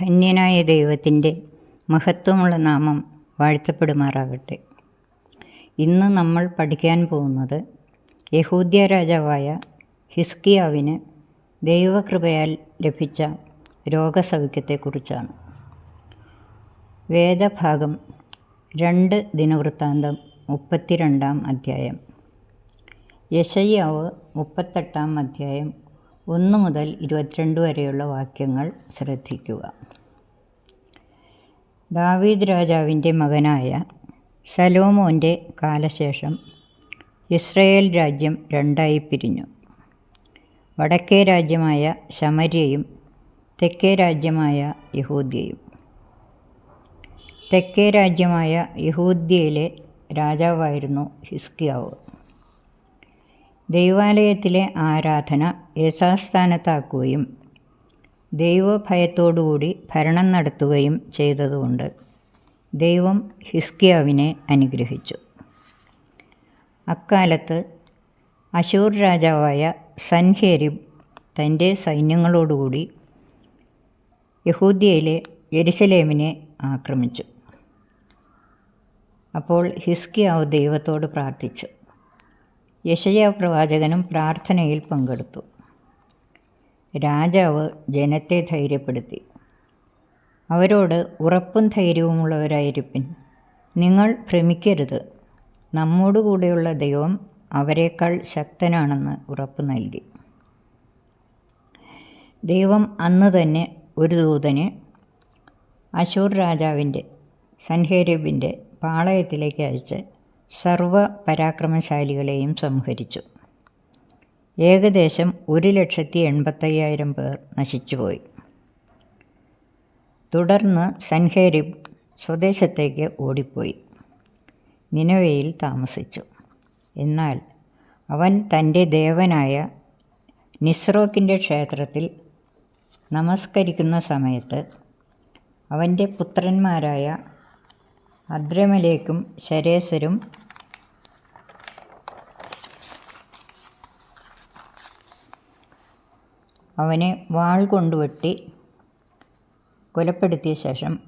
ധന്യനായ ദൈവത്തിന്റെ മഹത്വമുള്ള നാമം വാഴ്ത്തപ്പെടുമാറാകട്ടെ. ഇന്ന് നമ്മൾ പഠിക്കാൻ പോകുന്നത് യഹൂദ്യ രാജാവായ ഹിസ്കിയാവിന് ദൈവകൃപയാൽ ലഭിച്ച രോഗസൗഖ്യത്തെക്കുറിച്ചാണ്. വേദഭാഗം രണ്ട് ദിനവൃത്താന്തം മുപ്പത്തിരണ്ടാം അധ്യായം. യശയ്യാവ് മുപ്പത്തെട്ടാം അധ്യായം ഒന്ന് മുതൽ ഇരുപത്തിരണ്ട് വരെയുള്ള വാക്യങ്ങൾ ശ്രദ്ധിക്കുക. ദാവീദ് രാജാവിന്റെ മകനായ ശലോമോന്റെ കാലശേഷം ഇസ്രയേൽ രാജ്യം രണ്ടായി പിരിഞ്ഞു. വടക്കേ രാജ്യമായ ശമര്യയും തെക്കേ രാജ്യമായ യഹൂദ്യയും. തെക്കേ രാജ്യമായ യഹൂദ്യയിലെ രാജാവായിരുന്നു ഹിസ്കിയാവ്. ദൈവാലയത്തിലെ ആരാധന യഥാസ്ഥാനത്താക്കുകയും ദൈവഭയത്തോടുകൂടി ഭരണം നടത്തുകയും ചെയ്തതുകൊണ്ട് ദൈവം ഹിസ്കിയാവിനെ അനുഗ്രഹിച്ചു. അക്കാലത്ത് അശൂർ രാജാവായ സൻഹേരിബ് തന്റെ സൈന്യങ്ങളോടുകൂടി യഹൂദിയയിലെ യെരുസലേമിനെ ആക്രമിച്ചു. അപ്പോൾ ഹിസ്കിയാവ് ദൈവത്തോട് പ്രാർത്ഥിച്ചു. യശയ പ്രവാചകനും പ്രാർത്ഥനയിൽ പങ്കെടുത്തു. രാജാവ് ജനത്തെ ധൈര്യപ്പെടുത്തി. അവരോട് ഉറപ്പും ധൈര്യവുമുള്ളവരായിരിപ്പിൻ. നിങ്ങൾ ഭ്രമിക്കരുത്. നമ്മോടുകൂടെയുള്ള ദൈവം അവരെക്കാൾ ശക്തനാണെന്ന് ഉറപ്പ് നൽകി. ദൈവം അന്ന് തന്നെ ഒരു ദൂതനെ അശൂർ രാജാവിന്റെ സൻഹേരബിന്റെ പാളയത്തിലേക്ക് അയച്ച് സർവ പരാക്രമശാലികളെയും സംഹരിച്ചു. ഏകദേശം ഒരു ലക്ഷത്തി എൺപത്തയ്യായിരം പേർ നശിച്ചുപോയി. തുടർന്ന് സൻഹേരിബ് സ്വദേശത്തേക്ക് ഓടിപ്പോയി. നിനവയിൽ താമസിച്ചു. എന്നാൽ അവൻ തന്റെ ദേവനായ നിസ്രോക്കിന്റെ ക്ഷേത്രത്തിൽ നമസ്കരിക്കുന്ന സമയത്ത് അവന്റെ പുത്രന്മാരായ അദ്രമലേക്കും ശരേസരും അവനെ വാൾ കൊണ്ടുവെട്ടി കൊലപ്പെടുത്തിയ ശേഷം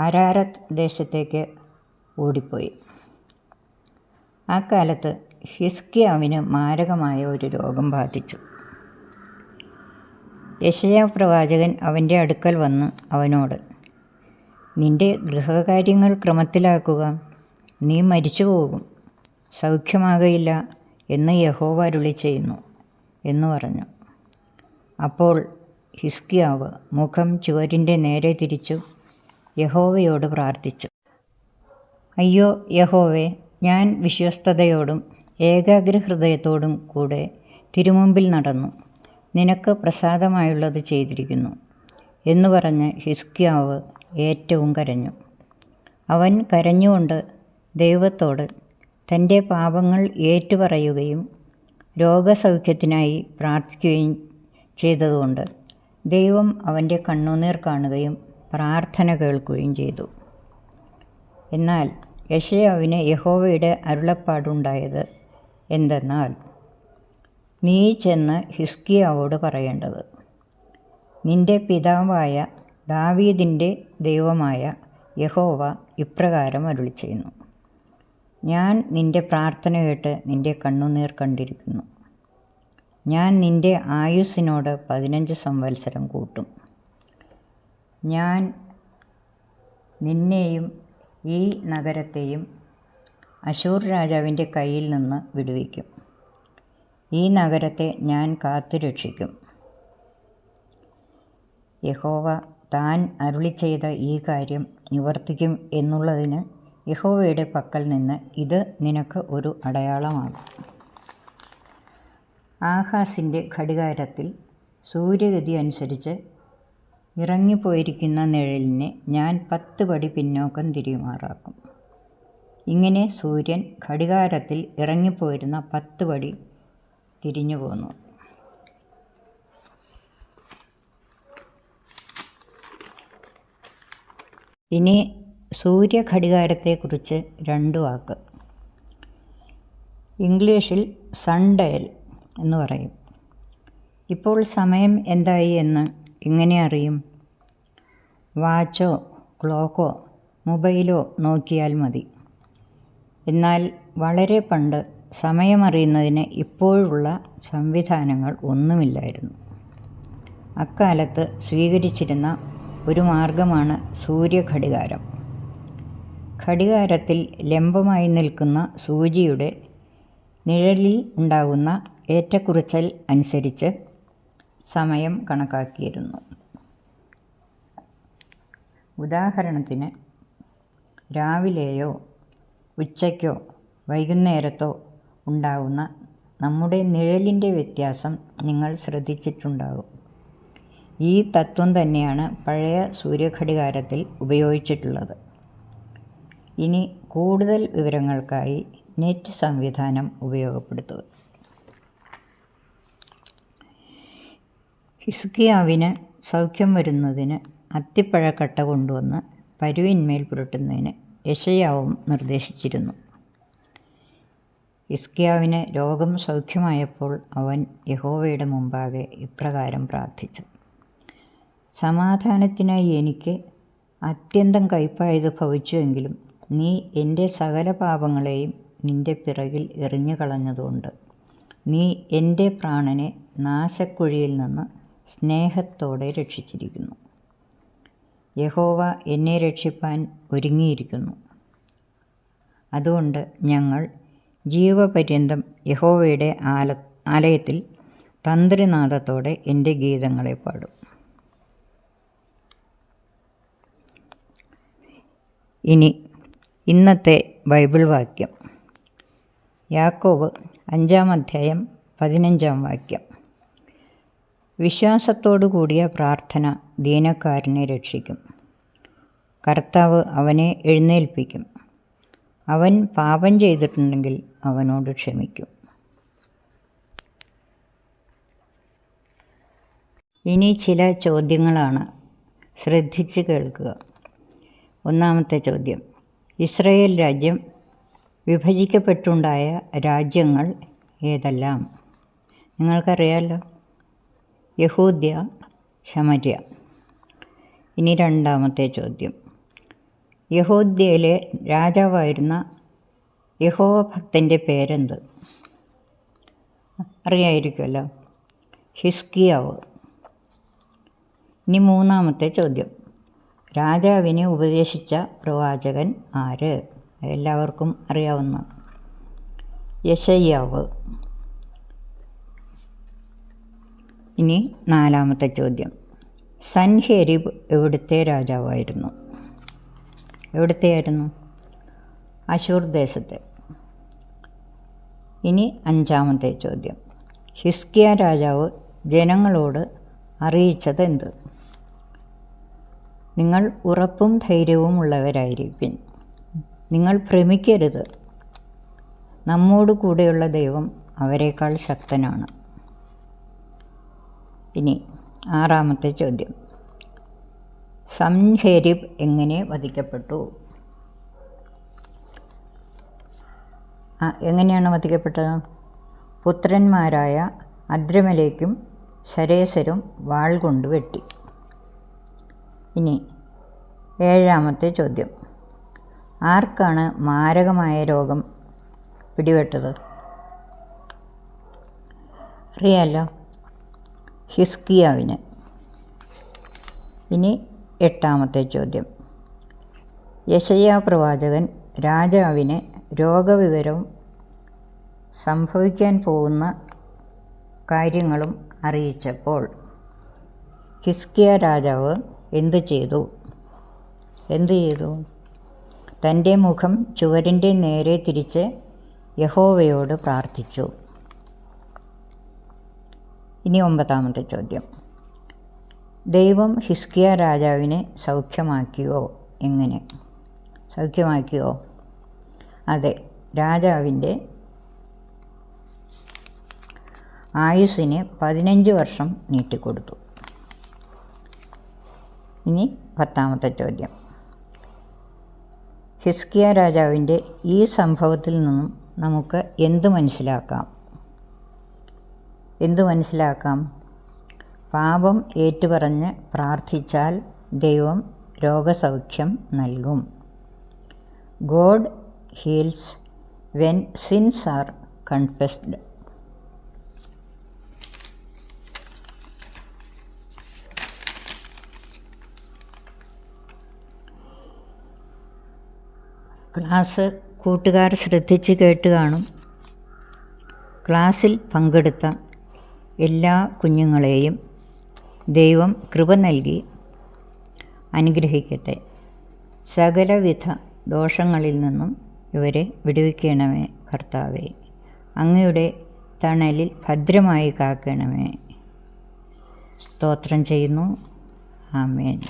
അരാരത്ത് ദേശത്തേക്ക് ഓടിപ്പോയി. ആ കാലത്ത് ഹിസ്കിയാവിന് മാരകമായ ഒരു രോഗം ബാധിച്ചു. യശയാ പ്രവാചകൻ അവന്റെ അടുക്കൽ വന്ന് അവനോട് നിന്റെ ഗൃഹകാര്യങ്ങൾ ക്രമത്തിലാക്കുക. നീ മരിച്ചു പോകും. സൗഖ്യമാകയില്ല എന്ന് യഹോവ അരുളി ചെയ്യുന്നു എന്ന് പറഞ്ഞു. അപ്പോൾ ഹിസ്കിയാവ് മുഖം ചുവരിന്റെ നേരെ തിരിച്ചു യഹോവയോട് പ്രാർത്ഥിച്ചു. അയ്യോ യഹോവേ ഞാൻ വിശ്വസ്തയോടും ഏകാഗ്രഹൃദയത്തോടും കൂടെ തിരുമുമ്പിൽ നടന്നു. നിനക്ക് പ്രസാദമായുള്ളത് ചെയ്തിരിക്കുന്നു എന്ന് പറഞ്ഞ് ഹിസ്കിയാവ് ഏറ്റവും കരഞ്ഞു. അവൻ കരഞ്ഞുകൊണ്ട് ദൈവത്തോട് തന്റെ പാപങ്ങൾ ഏറ്റുപറയുകയും രോഗസൗഖ്യത്തിനായി പ്രാർത്ഥിക്കുകയും ചെയ്തതുകൊണ്ട് ദൈവം അവന്റെ കണ്ണുനീർ കാണുകയും പ്രാർത്ഥന കേൾക്കുകയും ചെയ്തു. എന്നാൽ യശയാവിന് യഹോവയുടെ അരുളപ്പാടുണ്ടായത് എന്തെന്നാൽ നീ ചെന്ന് ഹിസ്കിയാവോട് പറയേണ്ടത്. നിന്റെ പിതാവായ ദാവീദിന്റെ ദൈവമായ യഹോവ ഇപ്രകാരം അരുളി ചെയ്യുന്നു ഞാൻ നിന്റെ പ്രാർത്ഥന കേട്ട് നിന്റെ കണ്ണുനീർ കണ്ടിരിക്കുന്നു. ഞാൻ നിന്റെ ആയുസ്സിനോട് പതിനഞ്ച് സംവത്സരം കൂട്ടും. ഞാൻ നിന്നെയും ഈ നഗരത്തെയും അശൂർ രാജാവിന്റെ കയ്യിൽ നിന്ന് വിടുവിക്കും. ഈ നഗരത്തെ ഞാൻ കാത്തുരക്ഷിക്കും യഹോവ താൻ അരുളി ചെയ്ത ഈ കാര്യം നിവർത്തിക്കും എന്നുള്ളതിന് യഹോവയുടെ പക്കൽ നിന്ന് ഇത് നിനക്ക് ഒരു അടയാളമാകും. ആഹാസിന്റെ ഘടികാരത്തിൽ സൂര്യഗതി അനുസരിച്ച് ഇറങ്ങിപ്പോയിരിക്കുന്ന നിഴലിനെ ഞാൻ പത്ത് പടി പിന്നോക്കം തിരിയുമാറാക്കും. ഇങ്ങനെ സൂര്യൻ ഘടികാരത്തിൽ ഇറങ്ങിപ്പോയിരുന്ന പത്ത് പടി തിരിഞ്ഞു പോന്നു. ഇനി സൂര്യഘടികാരത്തെക്കുറിച്ച് രണ്ട് വാക്ക്. ഇംഗ്ലീഷിൽ സൺഡയൽ എന്ന് പറയും. ഇപ്പോൾ സമയം എന്തായി എന്ന് എങ്ങനെ അറിയും? വാച്ചോ ക്ലോക്കോ മൊബൈലോ നോക്കിയാൽ മതി. എന്നാൽ വളരെ പണ്ട് സമയമറിയുന്നതിന് ഇപ്പോഴുള്ള സംവിധാനങ്ങൾ ഒന്നുമില്ലായിരുന്നു. അക്കാലത്ത് സ്വീകരിച്ചിരുന്ന ഒരു മാർഗമാണ് സൂര്യഘടികാരം. ഘടികാരത്തിൽ ലംബമായി നിൽക്കുന്ന സൂചിയുടെ നിഴലിൽ ഉണ്ടാകുന്ന ഏറ്റക്കുറച്ചൽ അനുസരിച്ച് സമയം കണക്കാക്കിയിരുന്നു. ഉദാഹരണത്തിന് രാവിലെയോ ഉച്ചയ്ക്കോ വൈകുന്നേരത്തോ ഉണ്ടാകുന്ന നമ്മുടെ നിഴലിന്റെ വ്യത്യാസം നിങ്ങൾ ശ്രദ്ധിച്ചിട്ടുണ്ടാകും ഈ തത്വം തന്നെയാണ് പഴയ സൂര്യഘടികാരത്തിൽ ഉപയോഗിച്ചിട്ടുള്ളത്. ഇനി കൂടുതൽ വിവരങ്ങൾക്കായി നെറ്റ് സംവിധാനം ഉപയോഗപ്പെടുത്തുക. ഹിസ്കിയാവിന് സൗഖ്യം വരുന്നതിന് അത്തിപ്പഴക്കട്ട കൊണ്ടുവന്ന് പരുവിന്മേൽ പുരട്ടുന്നതിന് യശയാവും നിർദ്ദേശിച്ചിരുന്നു. ഹിസ്കിയാവിന് രോഗം സൗഖ്യമായപ്പോൾ അവൻ യഹോവയുടെ മുമ്പാകെ ഇപ്രകാരം പ്രാർത്ഥിച്ചു. സമാധാനത്തിനായി എനിക്ക് അത്യന്തം കയ്പായത് ഭവിച്ചുവെങ്കിലും നീ എന്റെ സകല പാപങ്ങളെയും നിന്റെ പിറകിൽ എറിഞ്ഞു കളഞ്ഞതുകൊണ്ട് നീ എന്റെ പ്രാണനെ നാശക്കുഴിയിൽ നിന്ന് സ്നേഹത്തോടെ രക്ഷിച്ചിരിക്കുന്നു. യഹോവ എന്നെ രക്ഷിപ്പാൻ ഒരുങ്ങിയിരിക്കുന്നു. അതുകൊണ്ട് ഞങ്ങൾ ജീവപര്യന്തം യഹോവയുടെ ആല ആലയത്തിൽ തന്ത്രിനാഥത്തോടെ എന്റെ ഗീതങ്ങളെ പാടും. ഇനി ഇന്നത്തെ ബൈബിൾ വാക്യം. യാക്കോവ് അഞ്ചാം അധ്യായം പതിനഞ്ചാം വാക്യം. വിശ്വാസത്തോടു കൂടിയ പ്രാർത്ഥന ദീനക്കാരനെ രക്ഷിക്കും. കർത്താവ് അവനെ എഴുന്നേൽപ്പിക്കും. അവൻ പാപം ചെയ്തിട്ടുണ്ടെങ്കിൽ അവനോട് ക്ഷമിക്കും. ഇനി ചില ചോദ്യങ്ങളാണ്. ശ്രദ്ധിച്ച് കേൾക്കുക. ഒന്നാമത്തെ ചോദ്യം. ഇസ്രയേൽ രാജ്യം വിഭജിക്കപ്പെട്ടുണ്ടായ രാജ്യങ്ങൾ ഏതെല്ലാം? നിങ്ങൾക്കറിയാമല്ലോ യഹൂദ്യ ശമര്യ. ഇനി രണ്ടാമത്തെ ചോദ്യം. യഹൂദ്യയിലെ രാജാവായിരുന്ന യഹോവ ഭക്തന്റെ പേരെന്ത്? അറിയായിരിക്കുമല്ലോ. ഹിസ്കിയാവ്. ഇനി മൂന്നാമത്തെ ചോദ്യം. രാജാവിനെ ഉപദേശിച്ച പ്രവാചകൻ ആര്? എല്ലാവർക്കും അറിയാവുന്ന യശയ്യാവ്. ഇനി നാലാമത്തെ ചോദ്യം. സൻഹെരിബ് എവിടുത്തെ രാജാവായിരുന്നു? എവിടുത്തെയായിരുന്നു അശൂർ ദേശത്തെ. ഇനി അഞ്ചാമത്തെ ചോദ്യം. ഹിസ്കിയ രാജാവ് ജനങ്ങളോട് അറിയിച്ചത് എന്ത്? നിങ്ങൾ ഉറപ്പും ധൈര്യവും ഉള്ളവരായിരിക്കും. നിങ്ങൾ ഭ്രമിക്കരുത്. നമ്മോട് കൂടെയുള്ള ദൈവം അവരെക്കാൾ ശക്തനാണ്. ഇനി ആറാമത്തെ ചോദ്യം. സംഹേരിബ് എങ്ങനെ വധിക്കപ്പെട്ടു? എങ്ങനെയാണ് വധിക്കപ്പെട്ടത്? പുത്രന്മാരായ അദ്രമലേക്കും ശരേസരും വാൾ കൊണ്ട് വെട്ടി. ഇനി ഏഴാമത്തെ ചോദ്യം. ആർക്കാണ് മാരകമായ രോഗം പിടിപെട്ടത്? അറിയാലോ. ഹിസ്കിയാവിന്. ഇനി എട്ടാമത്തെ ചോദ്യം. യശയാ പ്രവാചകൻ രാജാവിന് രോഗവിവരവും സംഭവിക്കാൻ പോകുന്ന കാര്യങ്ങളും അറിയിച്ചപ്പോൾ ഹിസ്കിയ രാജാവ് എന്തു ചെയ്തു? എന്തു ചെയ്തു? തന്റെ മുഖം ചുവരിന്റെ നേരെ തിരിച്ച് യഹോവയോട് പ്രാർത്ഥിച്ചു. ഇനി ഒമ്പതാമത്തെ ചോദ്യം. ദൈവം ഹിസ്കിയ രാജാവിനെ സൗഖ്യമാക്കിയോ? എങ്ങനെ? സൗഖ്യമാക്കിയോ? അതെ രാജാവിന്റെ ആയുസ്സിന് പതിനഞ്ച് വർഷം നീട്ടിക്കൊടുത്തു. ഇനി പത്താമത്തെ ചോദ്യം. ഹിസ്കിയ രാജാവിന്റെ ഈ സംഭവത്തിൽ നിന്നും നമുക്ക് എന്ത് മനസ്സിലാക്കാം? എന്ത് മനസ്സിലാക്കാം? പാപം ഏറ്റുപറഞ്ഞ് പ്രാർത്ഥിച്ചാൽ ദൈവം രോഗസൗഖ്യം നൽകും. God heals when sins are confessed. Class കൂട്ടുകാർ ശ്രദ്ധിച്ച് കേട്ട് കാണും. ക്ലാസ്സിൽ പങ്കെടുത്ത എല്ലാ കുഞ്ഞുങ്ങളെയും ദൈവം കൃപ നൽകി അനുഗ്രഹിക്കട്ടെ. സകലവിധ ദോഷങ്ങളിൽ നിന്നും ഇവരെ വിടുവിക്കണമേ കർത്താവേ. അങ്ങയുടെ തണലിൽ ഭദ്രമായി കാക്കണമേ. സ്തോത്രം ചെയ്യുന്നു. ആമേൻ.